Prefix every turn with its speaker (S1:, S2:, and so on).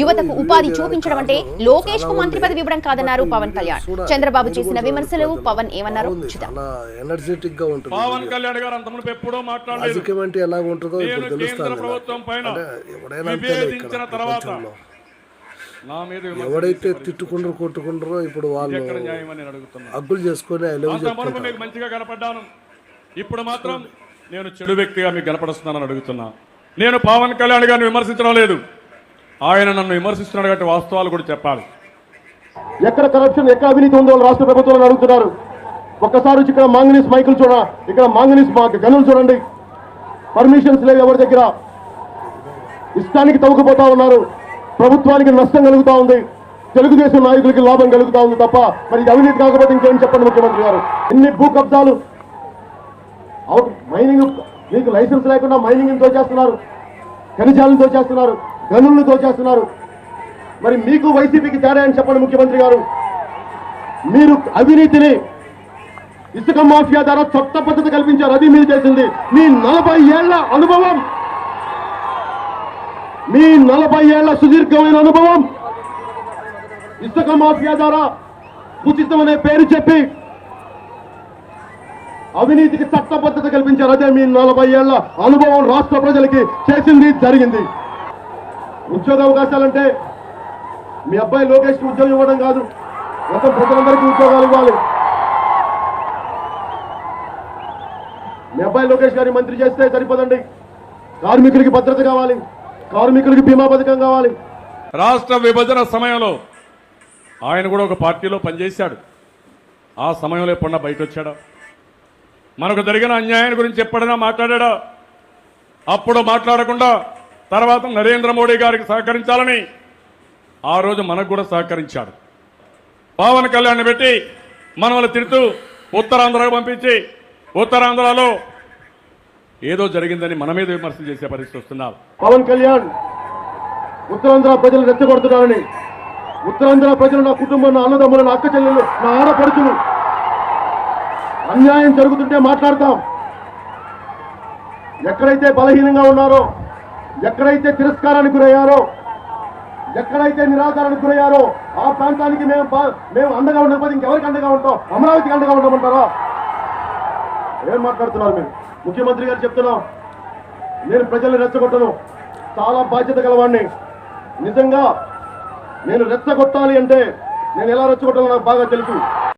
S1: యువతకు ఉపాధి చూపించడం అంటే లోకేష్కు మంత్రి పదవి ఇవ్వడం కాదన్నారు పవన్ కళ్యాణ్. చంద్రబాబు చేసిన విమర్శలు పవన్ ఏమన్నారో?
S2: ఉంది
S1: చూద్దాం.
S2: చాలా ఎనర్జెటిక్గా ఉంటుంది.
S3: పవన్ కళ్యాణ్ గారు ఎప్పుడూ మాట్లాడలేదు.
S2: రాజకీయం అంటే ఎలా ఉంటుందో ఇప్పుడు తెలుస్తాను
S3: ప్రభుత్వం పైన
S2: ఎవడైనా
S3: తర్వాత
S2: ప్రపంచంలో
S3: నా మీద విమర్శ
S2: ఎవడైతే తిట్టుకుంటారో కొట్టుకుంటారో ఇప్పుడు వాళ్ళు అగ్గులు చేసుకొని ఐ లవ్
S3: అంత మునుపు మీకు మంచిగా కనపడ్డాను. ఇప్పుడు మాత్రం నేను చెడు వ్యక్తిగా మీకు కనపడుస్తున్నానని అడుగుతున్నా. నేను పవన్ కళ్యాణ్ గారిని విమర్శించడం లేదు. ఆయన నన్ను విమర్శిస్తున్నాడు కాబట్టి వాస్తవాలు కూడా చెప్పాలి.
S4: ఎక్కడ కరప్షన్ ఎక్కడ అవినీతి ఉందో రాష్ట్ర ప్రభుత్వాలను అడుగుతున్నారు. ఒక్కసారి ఇక్కడ మాంగనీస్ మైకులు చూడ ఇక్కడ మాంగనీస్ మా గనులు చూడండి. పర్మిషన్స్ లేవు ఎవరి దగ్గర. ఇష్టానికి తవ్వుకుపోతా ఉన్నారు. ప్రభుత్వానికి నష్టం కలుగుతా ఉంది. తెలుగుదేశం నాయకులకి లాభం కలుగుతా ఉంది తప్ప మరి ఇది అవినీతి కాకపోతే ఇంకేం చెప్పండి ముఖ్యమంత్రి గారు? ఎన్ని భూ కబ్జాలు? అవుట్ మైనింగ్ మీకు లైసెన్స్ లేకుండా మైనింగ్ దోచేస్తున్నారు ఖనిజాలతో దోచేస్తున్నారు గనులను దోచేస్తున్నారు. మరి మీకు వైసీపీకి తేడా అని చెప్పండి ముఖ్యమంత్రి గారు. మీరు అవినీతిని ఇసుక మాఫియా ద్వారా చట్ట పద్ధతి కల్పించారు. అది మీరు చేసింది. మీ నలభై ఏళ్ళ అనుభవం. మీ నలభై ఏళ్ళ సుదీర్ఘమైన అనుభవం. ఇసుక మాఫియా ద్వారా ఉచితం అనే పేరు చెప్పి అవినీతికి చట్టబద్ధత కల్పించారు. అదే మీ నలభై ఏళ్ళ అనుభవం రాష్ట్ర ప్రజలకి చేసింది జరిగింది. ఉద్యోగ అవకాశాలంటే మీ అబ్బాయి లోకేష్కి ఉద్యోగం ఇవ్వడం కాదు. మొత్తం ప్రజలందరికీ ఉద్యోగాలు ఇవ్వాలి. మీ అబ్బాయి లోకేష్ గారిని మంత్రి చేస్తే సరిపోదండి. కార్మికులకి భద్రత కావాలి. కార్మికులకి బీమా పథకం కావాలి.
S3: రాష్ట్ర విభజన సమయంలో ఆయన కూడా ఒక పార్టీలో పనిచేశాడు. ఆ సమయంలో ఎప్పుడన్నా బయట వచ్చాడా మనకు జరిగిన అన్యాయం గురించి ఎప్పుడైనా మాట్లాడా అప్పుడు మాట్లాడకుండా తర్వాత నరేంద్ర మోడీ గారికి సహకరించాలని ఆ రోజు మనకు కూడా సహకరించాడు పవన్ కళ్యాణ్ పెట్టి మనల్ని తిడుతూ ఉత్తరాంధ్రకు పంపించి ఉత్తరాంధ్రలో ఏదో జరిగిందని మన మీద విమర్శలు చేసే పరిస్థితి వస్తున్నారు
S4: పవన్ కళ్యాణ్ ఉత్తరాంధ్ర ప్రజలు రెచ్చగొడుతున్నారని ఉత్తరాంధ్ర ప్రజలు నా కుటుంబం నా అన్నదమ్ములు నా అక్క చెల్లెలు నా ఆడపడుచులు అన్యాయం జరుగుతుంటే మాట్లాడతాం. ఎక్కడైతే బలహీనంగా ఉన్నారో ఎక్కడైతే తిరస్కారానికి గురయ్యారో ఎక్కడైతే నిరాధారానికి గురయ్యారో ఆ ప్రాంతానికి మేము బా- మేము అండగా ఉండకపోతే ఇంకెవరికి అండగా ఉంటాం? అమరావతికి అండగా ఉండమంటారా? ఏం మాట్లాడుతున్నారు మీరు? ముఖ్యమంత్రి గారు చెప్తున్నాం. నేను ప్రజల్ని రెచ్చగొట్టను. చాలా బాధ్యత గలవాడిని నిజంగా నేను రెచ్చగొట్టాలి అంటే నేను ఎలా రెచ్చగొట్టాలో నాకు బాగా తెలుసు.